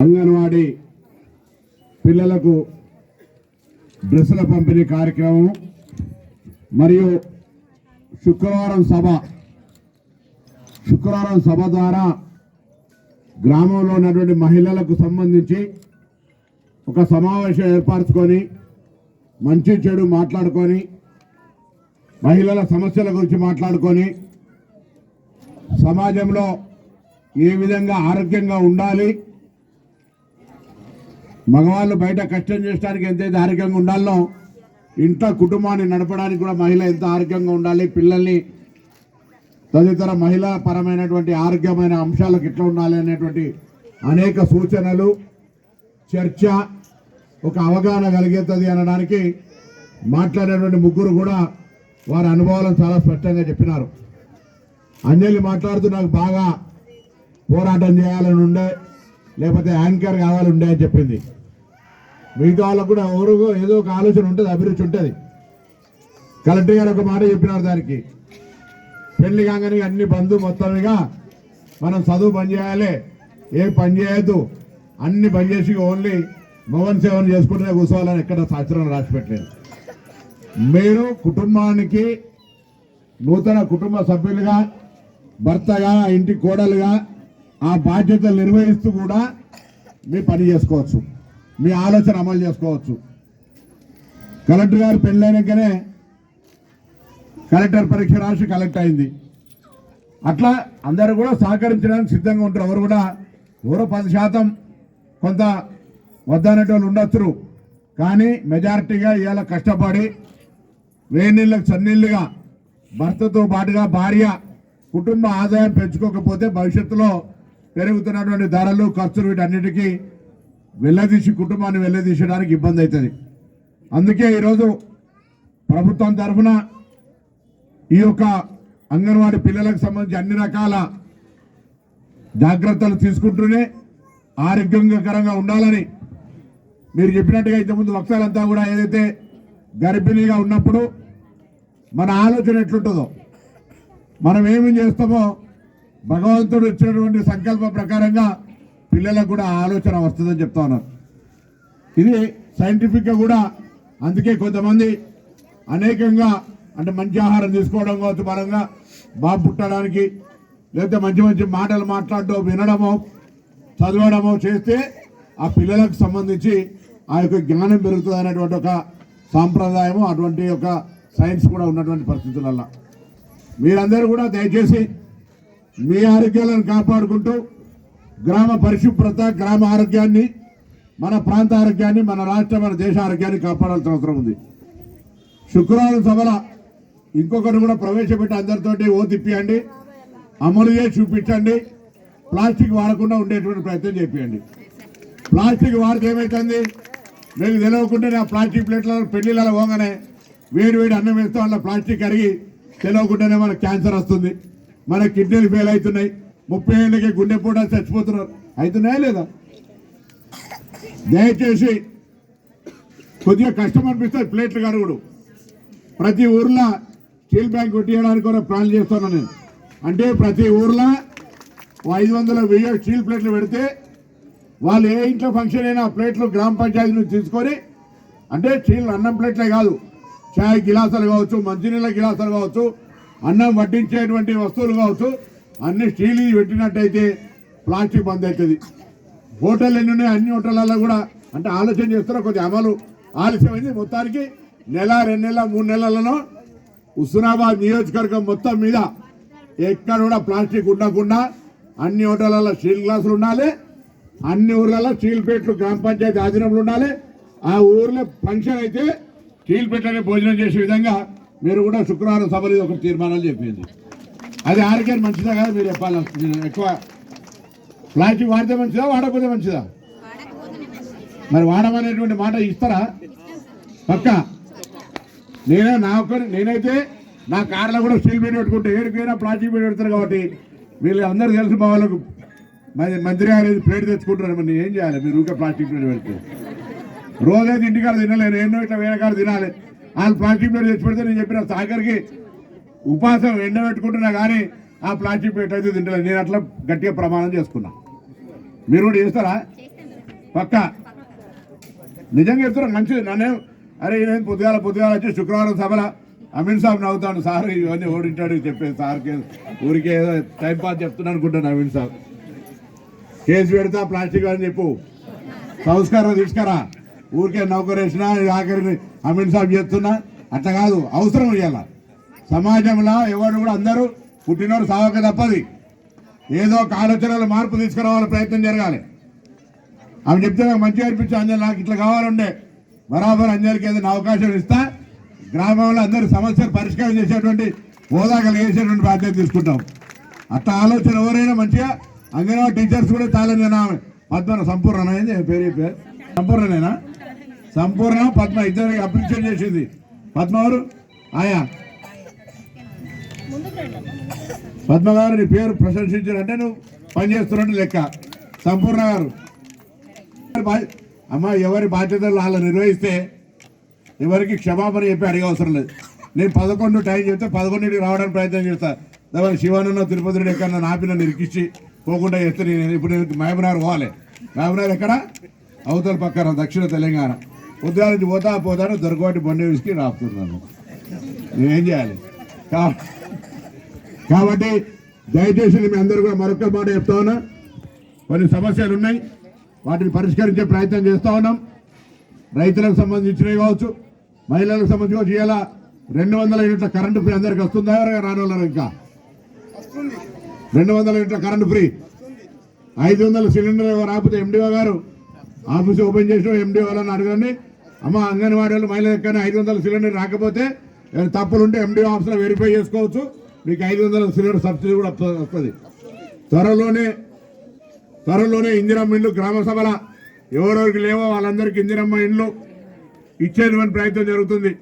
అంగన్వాడీ పిల్లలకు డ్రెస్సుల పంపిణీ కార్యక్రమం మరియు శుక్రవారం సభ. శుక్రవారం సభ ద్వారా గ్రామంలో ఉన్నటువంటి మహిళలకు సంబంధించి ఒక సమావేశం ఏర్పరచుకొని మంచి చెడు మాట్లాడుకొని మహిళల సమస్యల గురించి మాట్లాడుకొని సమాజంలో ఏ విధంగా ఆరోగ్యంగా ఉండాలి మగవాళ్ళు బయట కష్టం చేయడానికి ఎంతైతే ఆరోగ్యంగా ఉండాలో ఇంట్లో కుటుంబాన్ని నడపడానికి కూడా మహిళ ఎంత ఆరోగ్యంగా ఉండాలి పిల్లల్ని తదితర మహిళా పరమైనటువంటి ఆరోగ్యమైన అంశాలకు ఎట్లా ఉండాలి అనేటువంటి అనేక సూచనలు చర్చ ఒక అవగాహన కలిగేస్తుంది అనడానికి మాట్లాడేటువంటి ముగ్గురు కూడా వారి అనుభవాలను చాలా స్పష్టంగా చెప్పినారు. అంజలి మాట్లాడుతూ నాకు బాగా పోరాటం చేయాలని ఉండే లేకపోతే యాంకర్ కావాలని ఉండే అని చెప్పింది. మిగతా వాళ్ళకు కూడా ఎవరు ఏదో ఒక ఆలోచన ఉంటుంది అభిరుచి ఉంటుంది. కలెక్టర్ గారు ఒక మాట చెప్పినారు దానికి. పెళ్ళి కాగానే అన్ని బంధు మొత్తంగా మనం చదువు పని చేయాలి ఏ పని చేయొద్దు. అన్ని పని చేసి ఓన్లీ మోహన్ సేవన చేసుకుంటూనే కూర్చోవాలని ఎక్కడ శాస్త్రం రాసి పెట్టలేదు మీరు కుటుంబానికి నూతన కుటుంబ సభ్యులుగా భర్తగా ఇంటి కోడలుగా ఆ బాధ్యతలు నిర్వహిస్తూ కూడా మీ పని చేసుకోవచ్చు. మీ ఆలోచన అమలు చేసుకోవచ్చు. కలెక్టర్ గారు పెళ్ళైనాకనే కలెక్టర్ పరీక్ష రాసి కలెక్ట్ అయింది. అట్లా అందరూ కూడా సహకరించడానికి సిద్ధంగా ఉంటారు. ఎవరు కూడా ఎవరో పది శాతం కొంత వద్దనేటోళ్ళు ఉండొచ్చు. కానీ మెజారిటీగా ఇవాళ కష్టపడి వేనీళ్ళకు చన్నీళ్ళుగా భర్తతో పాటుగా భార్య కుటుంబ ఆదాయం పెంచుకోకపోతే భవిష్యత్తులో పెరుగుతున్నటువంటి ధరలు ఖర్చులు వీటన్నిటికీ వెళ్ళదీసి కుటుంబాన్ని వెళ్ళదీసడానికి ఇబ్బంది అవుతుంది. అందుకే ఈరోజు ప్రభుత్వం తరఫున ఈ యొక్క అంగన్వాడీ పిల్లలకు సంబంధించి అన్ని రకాల జాగ్రత్తలు తీసుకుంటూనే ఆరోగ్యకరంగా ఉండాలని మీరు చెప్పినట్టుగా ఇంతకుముందు వక్తాలంతా కూడా ఏదైతే గర్భిణీగా ఉన్నప్పుడు మన ఆలోచన ఎట్లుంటుందో మనం ఏమి చేస్తామో భగవంతుడు ఇచ్చినటువంటి సంకల్ప ప్రకారంగా పిల్లలకు కూడా ఆలోచన వస్తుందని చెప్తా ఉన్నారు. ఇది సైంటిఫిక్గా కూడా అందుకే కొంతమంది అనేకంగా అంటే మంచి ఆహారం తీసుకోవడం కావచ్చు పరంగా బాబు పుట్టడానికి లేకపోతే మంచి మంచి మాటలు మాట్లాడటం వినడమో చదవడమో చేస్తే ఆ పిల్లలకు సంబంధించి ఆ యొక్క జ్ఞానం పెరుగుతుంది అనేటువంటి ఒక సాంప్రదాయము అటువంటి ఒక సైన్స్ కూడా ఉన్నటువంటి పరిస్థితులల్లో. మీరందరూ కూడా దయచేసి మీ ఆరోగ్యాలను కాపాడుకుంటూ గ్రామ పరిశుభ్రత గ్రామ ఆరోగ్యాన్ని మన ప్రాంత ఆరోగ్యాన్ని మన రాష్ట్ర మన దేశ ఆరోగ్యాన్ని కాపాడాల్సిన అవసరం ఉంది. శుక్రవారం సభల ఇంకొకటి కూడా ప్రవేశపెట్టి అందరితోటి ఓ తిప్పియండి అమలు చేసి చూపించండి ప్లాస్టిక్ వాడకుండా ఉండేటువంటి ప్రయత్నం చేపియండి. ప్లాస్టిక్ వాడితే ఏమవుతుంది మీకు తెలియకుండానే నా ప్లాస్టిక్ ప్లేట్లలో పెళ్ళిళ్ళలో పోగానే వేడి వేడి అన్నం వేస్తే వాళ్ళ ప్లాస్టిక్ కరిగి తెలియకుండానే మనకు క్యాన్సర్ వస్తుంది. మన కిడ్నీలు ఫెయిల్ అవుతున్నాయి. ముప్పై ఏళ్ళకి గుండెపోట చచ్చిపోతున్నారు. అవుతున్నాయా లేదా? దయచేసి కొద్దిగా కష్టం అనిపిస్తుంది ప్లేట్లు కడుగుడు. ప్రతి ఊర్లో స్టీల్ బ్యాంక్ కొట్టియడానికి కూడా ప్లాన్ చేస్తున్నాను నేను. అంటే ప్రతి ఊర్లో ఐదు వందల వెయ్యి స్టీల్ ప్లేట్లు పెడితే వాళ్ళు ఏ ఇంట్లో ఫంక్షన్ అయినా ప్లేట్లు గ్రామ పంచాయతీ నుంచి తీసుకొని అంటే స్టీల్ అన్నం ప్లేట్లే కాదు చాయ్ గిలాసాలు కావచ్చు మంచినీళ్ళ గిలాసాలు కావచ్చు అన్నం వడ్డించేటువంటి వస్తువులు కావచ్చు అన్ని స్టీల్ పెట్టినట్టయితే ప్లాస్టిక్ బంద్ అవుతుంది. హోటల్ ఎన్ని ఉన్నాయి? అన్ని హోటళ్ళల్లో కూడా అంటే ఆలోచన చేస్తున్నా కొద్ది అమలు ఆలస్యమైంది. మొత్తానికి నెల రెండు నెలల మూడు నెలలను హుస్నాబాద్ నియోజకవర్గం మొత్తం మీద ఎక్కడ కూడా ప్లాస్టిక్ ఉండకుండా అన్ని హోటళ్ళలో స్టీల్ గ్లాసులు ఉండాలి. అన్ని ఊర్లలో స్టీల్ ప్లేట్లు గ్రామ పంచాయతీ ఆధీనంలో ఉండాలి. ఆ ఊర్లో ఫంక్షన్ అయితే స్టీల్ ప్లేట్లనే భోజనం చేసే విధంగా మీరు కూడా శుక్రవారం సభలో ఇది ఒక తీర్మానాలు చెప్పింది అది ఆరోగ్యానికి మంచిదా కదా మీరు చెప్పాలి. నేను ఎక్కువ ప్లాస్టిక్ వాడితే మంచిదా వాడకపోతే మంచిదా? మరి వాడమనేటువంటి మాట ఇస్తారా? పక్క. నేనే నా ఒక్క నేనైతే నా కార్లో కూడా స్టీల్ పెట్టి పెట్టుకుంటే ఏడుకైనా ప్లాస్టిక్ పెట్టి పెడతారు కాబట్టి వీళ్ళు అందరూ తెలుసు మా వాళ్ళకు మరి మంత్రి గారు ప్లేట్ తెచ్చుకుంటున్నారు మరి నేను ఏం చేయాలి? మీరు ఊరికే ప్లాస్టిక్ ప్లేట్ పెడితే. రోజైతే ఇంటికాడ తినలేను ఎన్నో ఇట్లా వేరే కాడ తినాలి. వాళ్ళు ప్లాస్టిక్ ప్లేట్ తెచ్చి పెడితే నేను చెప్పిన సాగర్కి ఉపాసం ఎండబెట్టుకుంటున్నా కానీ ఆ ప్లాస్టిక్ ప్లేట్ అయితే తింటలేదు. నేను అట్లా గట్టిగా ప్రమాణం చేసుకున్నా. మీరు కూడా చేస్తారా? పక్క. నిజంగా చెప్తారా మంచిది నన్నే అరే నేను పొద్దుగాల పొద్దుగాల వచ్చి శుక్రవారం సభల అమీన్ సాబ్ నవ్వుతాను సార్ ఇవన్నీ ఓడింటాడు చెప్పేది సార్కి ఊరికే ఏదో టైం పాస్ చెప్తున్నా అనుకుంటాను అమీన్ సాబ్. కేసు పెడతా ప్లాస్టిక్ అని చెప్పు. సంస్కారం తీసుకురా. ఊరికే నౌకరేసిన ఆఖరిని అమీన్ సాబ్ చేస్తున్నా. అట్లా కాదు అవసరం ఇవ్వాలా సమాజంలో ఎవరు కూడా అందరూ పుట్టినోడు సావక తప్పది. ఏదో ఒక ఆలోచనలో మార్పు తీసుకురావాలని ప్రయత్నం జరగాలి. ఆమె చెప్తే నాకు మంచిగా అనిపించి అంజలి నాకు ఇట్లా కావాలండే బరాబర్ అంజలికి ఏదైనా అవకాశం ఇస్తా. గ్రామంలో అందరి సమస్యలు పరిష్కారం చేసేటువంటి హోదా కలిగేసేటువంటి బాధ్యత తీసుకుంటాం. అట్లా ఆలోచన ఎవరైనా మంచిగా అంగన్వాడీ టీచర్స్ కూడా చాలా నేను ఆమె పద్మ సంపూర్ణ అయింది పేరు పేరు? సంపూర్ణనేనా సంపూర్ణ పద్మ ఇద్దరికి అప్రిషియేట్ చేసింది. పద్మ ఎవరు? ఆయా. పద్మ గారు నీ పేరు ప్రశంసించారంటే నువ్వు పనిచేస్తున్నట్టు లెక్క. సంపూర్ణ గారు. అమ్మ ఎవరి బాధ్యతలు అలా నిర్వహిస్తే ఎవరికి క్షమాపణ చెప్పి అడిగే అవసరం లేదు. నేను పదకొండు టైం చెప్తే పదకొండుకి రావడానికి ప్రయత్నం చేస్తా. దాని శివానన్న తిరుపతి రెడ్డి ఎక్కడ నాపి నన్ను ఇరికిచ్చి పోకుండా చేస్తే నేను ఇప్పుడు నేను మహబూబ్నగర్ పోవాలి. మహబూబ్నగర్ ఎక్కడ? అవతల పక్కన దక్షిణ తెలంగాణ. ఉద్యోగాల నుంచి పోతా పోతాను దొరకవాటి బండి విసికి రాపుతున్నాను. నేనేం చేయాలి? కాబట్టి కాబట్టి దయచేసి మీ అందరూ కూడా మరొక మాట చెప్తా ఉన్నా. కొన్ని సమస్యలు ఉన్నాయి. వాటిని పరిష్కరించే ప్రయత్నం చేస్తూ ఉన్నాం. రైతులకు సంబంధించినవి కావచ్చు మహిళలకు సంబంధించి కావచ్చు. ఇలా రెండు వందల యూనిట్ల కరెంటు ఫ్రీ అందరికి వస్తుందా? ఎవరైనా ఇంకా? రెండు వందల యూనిట్ల కరెంటు ఫ్రీ. ఐదు వందల సిలిండర్ రాకపోతే ఆపితే ఎండిఓ గారు? ఆఫీస్ ఓపెన్ చేసిన ఎండిఓ వాళ్ళని అడగండి. అమ్మ అంగన్వాడీ వాళ్ళు మహిళలకు కానీ ఐదు వందల సిలిండర్ రాకపోతే తప్పులుంటే తప్పులు ఉంటే ఎండిఓ ఆఫీస్లో వెరిఫై చేసుకోవచ్చు. మీకు ఐదు వందల సిలిండర్ సబ్సిడీ కూడా వస్తుంది. త్వరలోనే త్వరలోనే ఇందిరమ్మ ఇండ్లు గ్రామ సభల ఎవరెవరికి లేవో వాళ్ళందరికీ ఇందిరమ్మ ఇండ్లు ఇచ్చేటువంటి ప్రయత్నం జరుగుతుంది.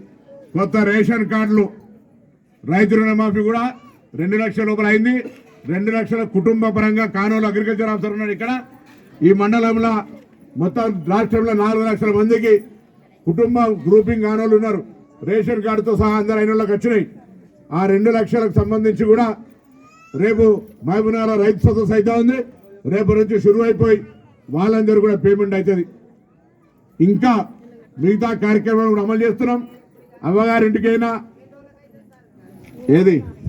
కొత్త రేషన్ కార్డులు రైతు రుణమాఫీ కూడా రెండు లక్షల లోపల అయింది. రెండు లక్షల కుటుంబ పరంగా కానూలు అగ్రికల్చర్ ఆఫీసర్ ఉన్నాడు ఇక్కడ. ఈ మండలంలో మొత్తం రాష్ట్రంలో నాలుగు లక్షల మందికి కుటుంబ గ్రూపింగ్ కానోళ్ళు ఉన్నారు. రేషన్ కార్డుతో సహా అందరు అయిన వాళ్ళకి వచ్చినాయి. ఆ రెండు లక్షలకు సంబంధించి కూడా రేపు మహబూబ్నగర్ రైతు సదస్సు అయితే ఉంది. రేపు నుంచి షురు అయిపోయి వాళ్ళందరూ కూడా పేమెంట్ అవుతుంది ఇంకా మిగతా కార్యక్రమాలు కూడా అమలు చేస్తున్నాం. అమ్మగారింటికైనా ఏది?